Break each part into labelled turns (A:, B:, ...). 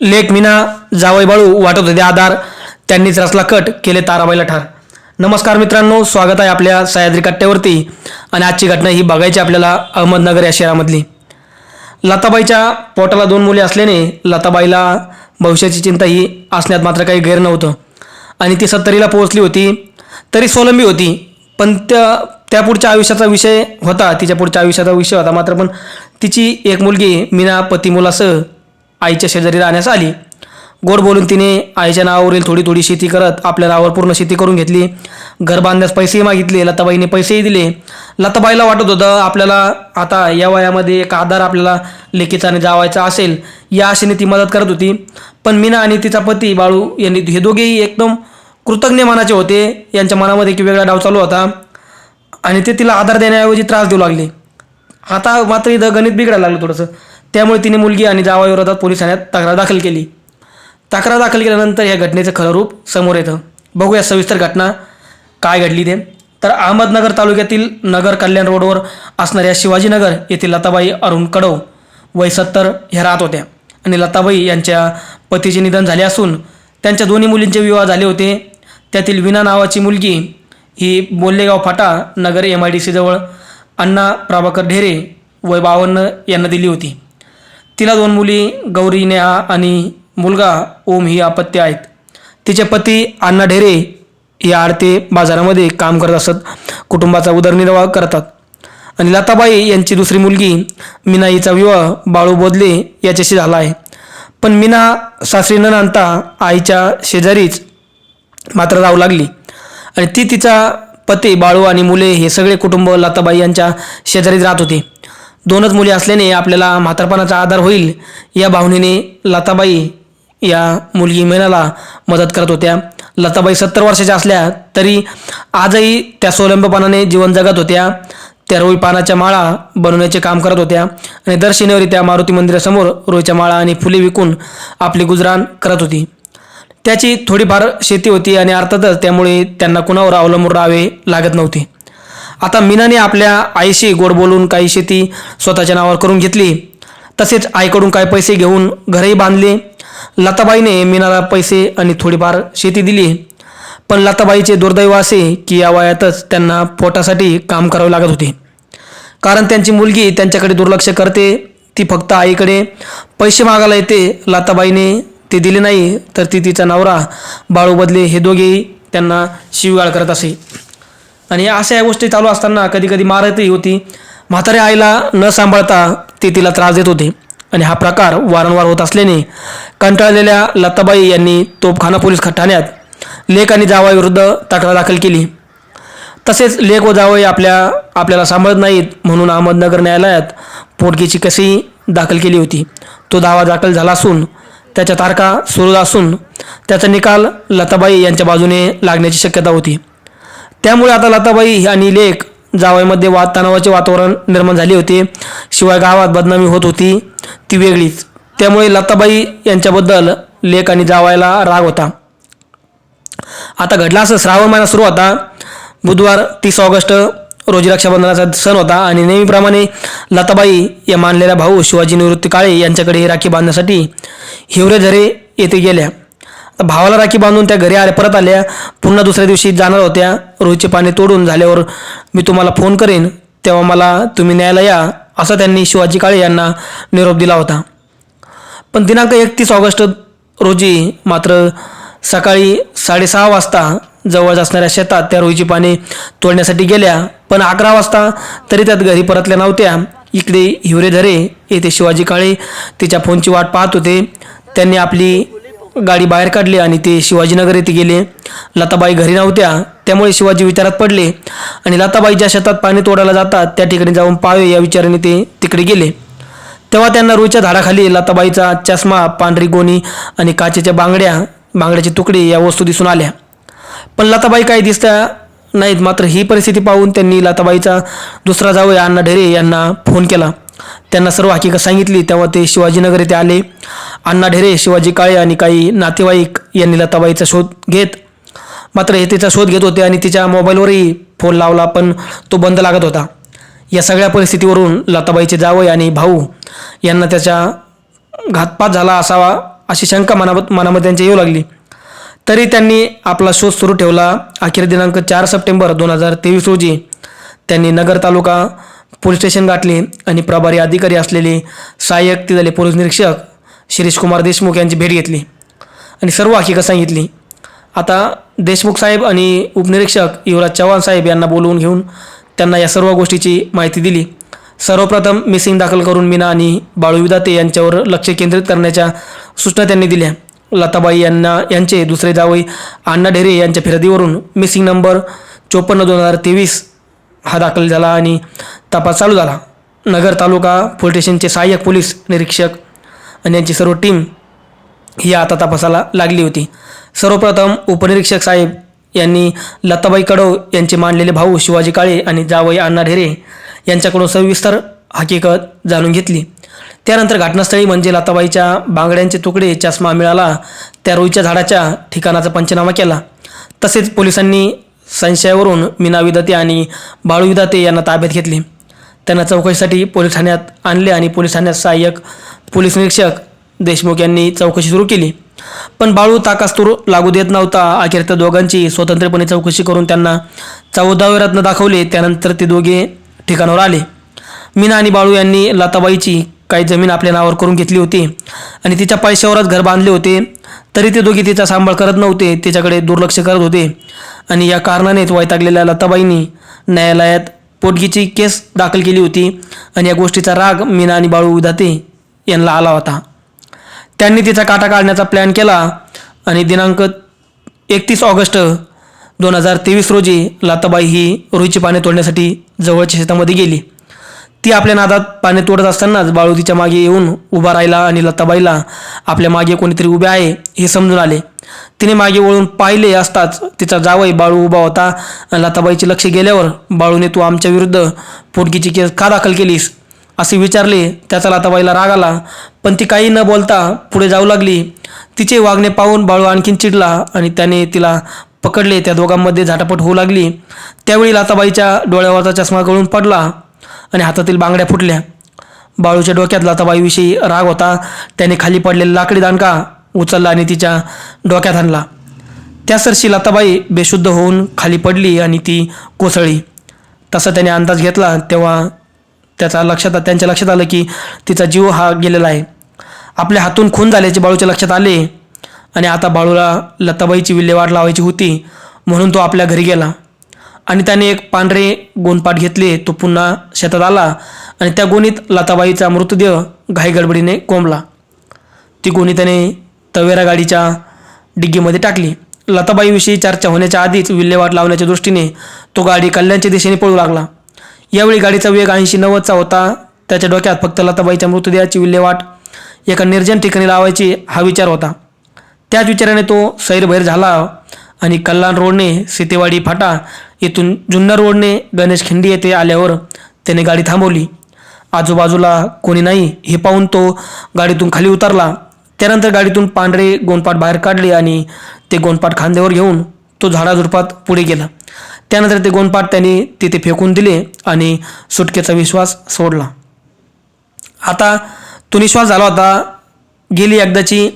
A: लेख मीना जावई बाळू वाटत होते आधार. त्यांनीच रचला कट केले ताराबाईला ठार नमस्कार मित्रांनो स्वागत आहे आपल्या सह्याद्री कट्ट्यावरती. आणि आजची घटना ही बघायची आपल्याला अहमदनगर या शहरामधली. लताबाईच्या पोटाला दोन मुले असल्याने लताबाईला भविष्याची चिंता ही असण्यात मात्र काही गैर नव्हतं. आणि ती सत्तरीला पोहोचली होती तरी स्वलंबी होती. पण त्या त्या पुढच्या आयुष्याचा विषय होता तिच्या पुढच्या आयुष्याचा विषय होता मात्र. पण तिची एक मुलगी मीना पती मुलासह आईच्या शेजारी राहण्यास आली. गोड बोलून तिने आईच्या नावावरील थोडी थोडी शेती करत आपल्या नावावर पूर्ण शेती करून घेतली. घर बांधण्यास पैसेही मागितले लताबाईने पैसेही दिले. लताबाईला वाटत होतं आपल्याला आता या वयामध्ये एक आधार आपल्याला लेकीचा आणि जावायचा असेल या आशेने ती मदत करत होती. पण मीना आणि तिचा पती बाळू यांनी हे दोघेही एकदम कृतज्ञ मनाचे होते. यांच्या मनामध्ये एक वेगळा डाव चालू होता आणि ते तिला आधार देण्याऐवजी त्रास देऊ लागले. आता मात्र इथं गणित बिघडायला लागलं थोडंसं. त्यामुळे तिने मुलगी आणि जावाविरोधात पोलीस ठाण्यात तक्रार दाखल केली. तक्रार दाखल केल्यानंतर या घटनेचं खरं रूप समोर येतं. बघूया सविस्तर घटना काय घडली ते. तर अहमदनगर तालुक्यातील नगर कल्याण रोडवर असणाऱ्या शिवाजीनगर येथील लताबाई अरुण कडव वय सत्तर ह्या राहत होत्या. आणि लताबाई यांच्या पतीचे निधन झाले असून त्यांच्या दोन्ही मुलींचे विवाह झाले होते. त्यातील विना नावाची मुलगी ही बोल्लेगाव फाटा नगर एम आय डी सीजवळ अण्णा प्रभाकर ढेरे वय बावन्न यांना दिली होती. तिला दोन मुली गौरी नेहा आणि मुलगा ओम ही अपत्य आहेत. तिचे पती अण्णा ढेरे हे आडते बाजारामध्ये काम करत असत कुटुंबाचा उदरनिर्वाह करतात. आणि लताबाई यांची दुसरी मुलगी मीना विवाह बाळू बोदले याच्याशी झाला आहे. पण मीना सासरी न आणता आईच्या शेजारीच मात्र राहू लागली. आणि ती तिचा पती बाळू आणि मुले हे सगळे कुटुंब लताबाई यांच्या शेजारीच राहत होते. दोनच मुली असल्याने आपल्याला म्हातारपणाचा आधार होईल. या भावनेने लताबाई या मुलगी मेनाला मदत करत होत्या. लताबाई सत्तर वर्षाच्या असल्या तरी आजही त्या सोलंबपणाने जीवन जगत होत्या. त्या रोई पानाच्या माळा बनवण्याचे काम करत होत्या आणि दर शनिवारी त्या मारुती मंदिरासमोर रोईच्या माळा आणि फुले विकून आपली गुजराण करत होती. त्याची थोडीफार शेती होती आणि अर्थातच त्यामुळे त्यांना कुणावर अवलंबून राहावे लागत नव्हते. आता मीनाने आपल्या आईशी गोड बोलून काही शेती स्वतःच्या नावावर करून घेतली. तसेच आईकडून काही पैसे घेऊन घरही बांधले. लताबाईने मीनाला पैसे आणि थोडीफार शेती दिली. पण लताबाईचे दुर्दैव असे की या वयातच त्यांना पोटासाठी काम करावे लागत होते. कारण त्यांची मुलगी त्यांच्याकडे दुर्लक्ष करते ती फक्त आईकडे पैसे मागायला येते. लताबाईने ते दिले नाही तर ती तिचा नवरा बाळू बदले हे दोघेही त्यांना शिवगाळ करत असे. आणि अशा या गोष्टी चालू असताना कधी कधी मारतही होती. म्हाताऱ्या आईला न सांभाळता ते तिला त्रास देत होते. आणि हा प्रकार वारंवार होत असल्याने कंटाळलेल्या लताबाई यांनी तोपखाना पोलीस ठाण्यात लेख आणि जावाविरुद्ध तक्रार दाखल केली. तसेच लेख व जावई आपल्या आपल्याला सांभाळत नाहीत म्हणून अहमदनगर न्यायालयात पोटगीची कशी दाखल केली होती. तो दावा दाखल झाला असून त्याच्या तारखा सुरू असून त्याचा निकाल लताबाई यांच्या बाजूने लागण्याची शक्यता होती. त्यामुळे आता लताबाई आणि लेख जावयामध्ये वाद तणावाचे वातावरण निर्माण झाले होते. शिवाय गावात बदनामी होत होती. ती वेगळीच. त्यामुळे लताबाई यांच्याबद्दल लेख आणि जावायला राग होता. आता घडला असं श्रावण महिना सुरू होता. बुधवार तीस ऑगस्ट रोजी रक्षाबंधनाचा सण होता आणि नेहमीप्रमाणे लताबाई या मानलेल्या भाऊ शिवाजी निवृत्ती काळे यांच्याकडे राखी बांधण्यासाठी हिवरे झरे येथे गेल्या. भावाला राखी बांधून त्या घरी आल्या परत आल्या. पुन्हा दुसऱ्या दिवशी जाणार होत्या. रोजचे पाणी तोडून झाल्यावर मी तुम्हाला फोन करेन तेव्हा मला तुम्ही न्यायला या असा त्यांनी शिवाजी काळे यांना निरोप दिला होता. पण दिनांक एकतीस ऑगस्ट रोजी मात्र सकाळी साडेसहा वाजता जवळच असणाऱ्या शेतात त्या रोहीची पाने तोडण्यासाठी गेल्या. पण अकरा वाजता तरी त्यात घरी परतल्या नव्हत्या. इकडे हिवरे धरे येथे शिवाजी काळे तिच्या फोनची वाट पाहत होते. त्यांनी आपली गाडी बाहेर काढली आणि ते शिवाजीनगर येथे गेले. लताबाई घरी नव्हत्या त्यामुळे शिवाजी विचारात पडले आणि लताबाई ज्या शेतात पाणी तोडायला जातात त्या ठिकाणी जाऊन पाहावे या विचाराने ते तिकडे गेले. तेव्हा त्यांना रुईच्या झाडाखाली लताबाईचा चष्मा पांढरी गोणी आणि काचेच्या बांगड्या बांगड्याचे तुकडे या वस्तू दिसून आल्या. पण लताबाई काही दिसत्या नाहीत मात्र ही परिस्थिती पाहून त्यांनी लताबाईचा दुसरा जावई अण्णा ढेरे यांना फोन केला. त्यांना सर्व हकीकत सांगितली. तेव्हा ते शिवाजीनगर येथे आले. अण्णा ढेरे शिवाजी काळे आणि काही नातेवाईक यांनी लताबाईचा शोध घेत मात्र हे तिचा शोध घेत होते आणि तिच्या मोबाईलवरही फोन लावला पण तो बंद लागत होता. या सगळ्या परिस्थितीवरून लताबाईचे जावई आणि भाऊ यांना त्याच्या घातपात झाला असावा अशी शंका मनाम मनामध्ये त्यांच्या येऊ लागली. तरी त्यांनी आपला शोध सुरू ठेवला. अखेर दिनांक चार सप्टेंबर दोन हजार तेवीस रोजी त्यांनी नगर तालुका पोलीस स्टेशन गाठले आणि प्रभारी अधिकारी असलेले सहाय्यक तिथले पोलीस निरीक्षक शिरीष कुमार देशमुख यांची भेट घेतली आणि सर्व हकीकत सांगितली. आता देशमुख साहेब आणि उपनिरीक्षक युवराज चव्हाण साहेब यांना बोलवून घेऊन त्यांना या सर्व गोष्टीची माहिती दिली. सर्वप्रथम मिसिंग दाखल करून मीना आणि बाळू विदाते यांच्यावर लक्ष केंद्रित करण्याच्या सूचना त्यांनी दिल्या. लताबाई यांना यांचे दुसरे जावई अण्णा ढेरे यांच्या फिर्यादीवरून मिसिंग नंबर चोपन्न दोन हजार तेवीस हा दाखल झाला आणि तपास चालू झाला. नगर तालुका पोलीस स्टेशनचे सहाय्यक पोलीस निरीक्षक आणि यांची सर्व टीम ही आता तपासाला लागली होती. सर्वप्रथम उपनिरीक्षक साहेब यांनी लताबाई कडव यांचे मांडलेले भाऊ शिवाजी काळे आणि जावई अण्णा ढेरे यांच्याकडून सविस्तर हकीकत जाणून घेतली. त्यानंतर घटनास्थळी म्हणजे लताबाईच्या बांगड्यांचे तुकडे चष्मा मिळाला. त्या रुईच्या झाडाच्या ठिकाणाचा पंचनामा केला. तसेच पोलिसांनी संशयावरून मीना विदाते आणि बाळू विदाते यांना ताब्यात घेतले. त्यांना चौकशीसाठी पोलीस ठाण्यात आणले आणि पोलीस ठाण्यात सहाय्यक पोलीस निरीक्षक देशमुख यांनी चौकशी सुरू केली. पण बाळू ताकास्तूर लागू देत नव्हता. अखेर त्या दोघांची स्वतंत्रपणे चौकशी करून त्यांना चौदावे रत्न दाखवले. त्यानंतर ते दोघे ठिकाणावर आले. मीना आणि बाळू यांनी लताबाईची काही जमीन आपल्या नावावर करून घेतली होती आणि तिच्या पैशावरच घर बांधले होते. तरी ते दोघे तिचा सांभाळ करत नव्हते तिच्याकडे दुर्लक्ष करत होते. आणि या कारणानेच वैतागलेल्या लताबाईंनी न्यायालयात पोटगीची केस दाखल केली होती आणि या गोष्टीचा राग मीना आणि बाळू उदाते यांना आला होता. त्यांनी तिचा काटा काढण्याचा प्लॅन केला आणि दिनांक एकतीस ऑगस्ट दोन हजार तेवीस रोजी लाताबाई ही रुईची पाने तोडण्यासाठी जवळच्या शेतामध्ये गेली. ती आपल्या नादात पाणी तोडत असतानाच बाळू तिच्यामागे येऊन उभा राहिला आणि लताबाईला आपल्या मागे कोणीतरी उभे आहे हे समजून आले. तिने मागे वळून पाहिले असताच तिचा जावई बाळू उभा होता. आणि लताबाईचे लक्ष गेल्यावर बाळूने तू आमच्या विरुद्ध पोटकीची केस का दाखल केलीस? असे विचारले. त्याचा लताबाईला राग आला पण ती काही न बोलता पुढे जाऊ लागली. तिचे वागणे पाहून बाळू आणखीन चिडला आणि त्याने तिला पकडले. त्या दोघांमध्ये झाटापट होऊ लागली. त्यावेळी लाताबाईच्या डोळ्यावरचा चष्मा गळून पडला. आणि हातातील बांगड्या फुटल्या. बाळूच्या डोक्यात लताबाईविषयी राग होता. त्याने खाली पडलेला लाकडी दांडका उचलला आणि तिच्या डोक्यात आणला. त्या सरशी लताबाई बेशुद्ध होऊन खाली पडली आणि ती कोसळली. तसा त्याने अंदाज घेतला तेव्हा त्याचा लक्षात त्यांच्या लक्षात आलं की तिचा जीव हा गेलेला आहे. आपल्या हातून खून झाल्याचे बाळूच्या लक्षात आले आणि आता बाळूला लताबाईची विल्हेवाट लावायची होती म्हणून तो आपल्या घरी गेला. आणि त्याने एक पांढरे गोणपाट घेतले तो पुन्हा शेतात आला आणि त्या गोणीत लताबाईचा मृतदेह घाईगडबडीने कोंबला. ती गोणी त्याने तवेरा गाडीच्या डिग्गीमध्ये टाकली. लताबाईविषयी चर्चा होण्याच्या आधीच विल्हेवाट लावण्याच्या दृष्टीने तो गाडी कल्याणच्या दिशेने पळू लागला. यावेळी गाडीचा वेग ऐंशी नव्वदचा होता. त्याच्या डोक्यात फक्त लताबाईच्या मृतदेहाची विल्हेवाट एका निर्जन ठिकाणी लावायची हा विचार होता. त्याच विचाराने तो सैरभैर झाला. आणि कल्याण रोडने सीतेवाडी फाटा येथून जुन्नर रोडने गणेश खिंडी येथे आल्यावर त्याने गाडी थांबवली. आजूबाजूला कोणी नाही हे पाहून तो गाडीतून खाली उतरला. त्यानंतर गाडीतून पांढरे गोंडपाट बाहेर काढले आणि ते गोंडपाट खांद्यावर घेऊन तो झाडाझुडपात पुढे गेला. त्यानंतर ते गोंडपाट त्यांनी तिथे फेकून दिले आणि सुटकेचा विश्वास सोडला. आता तो निश्वास झाला होता. गेली एकदाची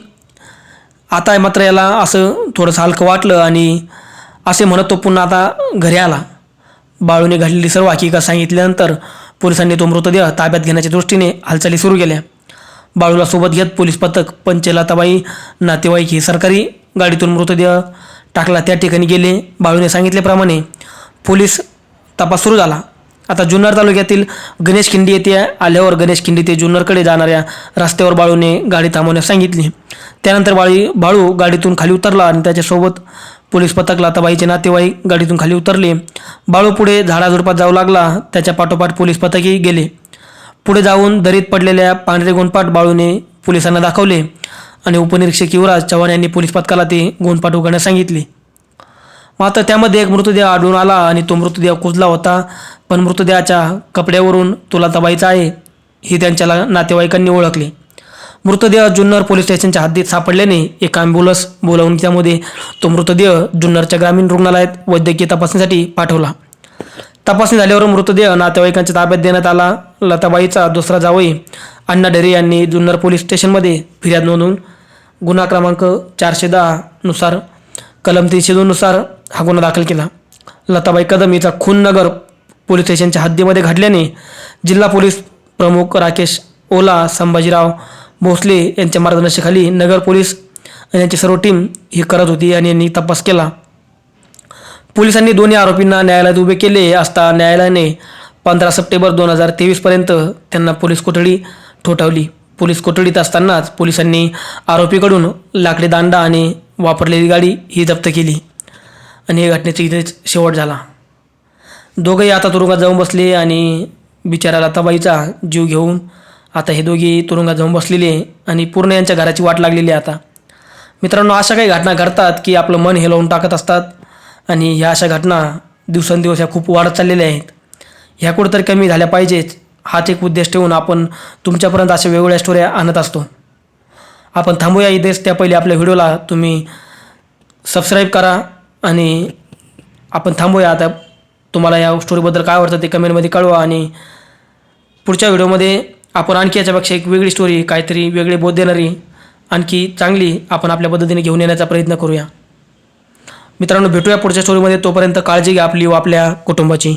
A: आता मात्र याला असं थोडंसं हलकं वाटलं आणि असे म्हणत तो पुन्हा आता घरी आला. बाळूने घडलेली सर्व हकीकत सांगितल्यानंतर पोलिसांनी तो मृतदेह ताब्यात घेण्याच्या दृष्टीने हालचाली सुरू केल्या. बाळूला सोबत घेत पोलीस पथक पंचलताबाई नातेवाईक ही सरकारी गाडीतून मृतदेह टाकला. त्या ठिकाणी गेले. बाळूने सांगितल्याप्रमाणे पोलीस तपास सुरू झाला. आता जुन्नर तालुक्यातील गणेश खिंडी येथे आल्यावर गणेश खिंडी ते जुन्नरकडे जाणाऱ्या रस्त्यावर बाळूने गाडी थांबवण्यास सांगितली. त्यानंतर बाळी बाळू गाडीतून खाली उतरला आणि त्याच्यासोबत पोलीस पथक लाताबाईचे नातेवाईक गाडीतून खाली उतरले. बाळू पुढे झाडाझुडपात जाऊ लागला. त्याच्या पाठोपाठ पोलीस पथकही गेले. पुढे जाऊन दरीत पडलेल्या पांढरे गोंडपाट बाळूने पोलिसांना दाखवले आणि उपनिरीक्षक युवराज चव्हाण यांनी पोलीस पथकाला ते गोंडपाट उघडण्यास सांगितले. मात्र त्यामध्ये एक मृतदेह आढळून आला आणि तो मृतदेह कुजला होता. पण मृतदेहाच्या कपड्यावरून तो लताबाईचा आहे ही त्यांच्या नातेवाईकांनी ओळखले. मृतदेह जुन्नर पोलीस स्टेशनच्या हद्दीत सापडल्याने एक ॲम्ब्युलन्स बोलावून त्यामध्ये तो मृतदेह जुन्नरच्या ग्रामीण रुग्णालयात वैद्यकीय तपासणीसाठी पाठवला. तपासणी झाल्यावर मृतदेह नातेवाईकांच्या ताब्यात देण्यात आला. लताबाईचा दुसरा जावई अण्णा ढेरे यांनी जुन्नर पोलीस स्टेशनमध्ये फिर्याद नोंदवून गुन्हा क्रमांक चारशे दहानुसार कलम तीनशे दोननुसार हा गुन्हा दाखल केला. लताबाई कदम हिचा खून नगर पोलीस स्टेशनच्या हद्दीमध्ये घडल्याने जिल्हा पोलीस प्रमुख राकेश ओला संभाजीराव भोसले यांच्या मार्गदर्शनाखाली नगर पोलीस यांची सर्व टीम ही करत होती आणि यांनी तपास केला. पोलिसांनी दोन्ही आरोपींना न्यायालयात उभे केले असता न्यायालयाने पंधरा सप्टेंबर दोन हजार तेवीसपर्यंत त्यांना पोलीस कोठडी ठोठावली. पोलीस कोठडीत असतानाच पोलिसांनी आरोपीकडून लाकडी दांडा आणि वापरलेली गाडी ही जप्त केली. आणि या घटनेचा इथेच शेवट झाला. दोघंही आता तुरुंगात जाऊन बसले आणि बिचारा लताबाईचा जीव घेऊन आता हे दोघेही तुरुंगात जाऊन बसलेले आणि पूर्ण यांच्या घराची वाट लागलेली आहे आता. मित्रांनो अशा काही घटना घडतात की आपलं मन हेलवून टाकत असतात आणि ह्या अशा घटना दिवसेंदिवस ह्या खूप वाढत चाललेल्या आहेत. ह्या कुठंतरी कमी झाल्या पाहिजेत. हाच एक उद्देश ठेवून आपण तुमच्यापर्यंत अशा वेगवेगळ्या स्टोऱ्या आणत असतो. आपण थांबूया इथेच. त्या पहिले आपल्या व्हिडिओला तुम्ही सबस्क्राईब करा. आणि आपण थांबूया आता. तुम्हाला या स्टोरीबद्दल काय वाटतं ते कमेंटमध्ये कळवा आणि पुढच्या व्हिडिओमध्ये आपण आणखी याच्यापेक्षा एक वेगळी स्टोरी काहीतरी वेगळे बोध देणारी आणखी चांगली आपण आपल्या पद्धतीने घेऊन येण्याचा प्रयत्न करूया. मित्रांनो भेटूया पुढच्या स्टोरीमध्ये तोपर्यंत काळजी घ्या आपली व आपल्या कुटुंबाची.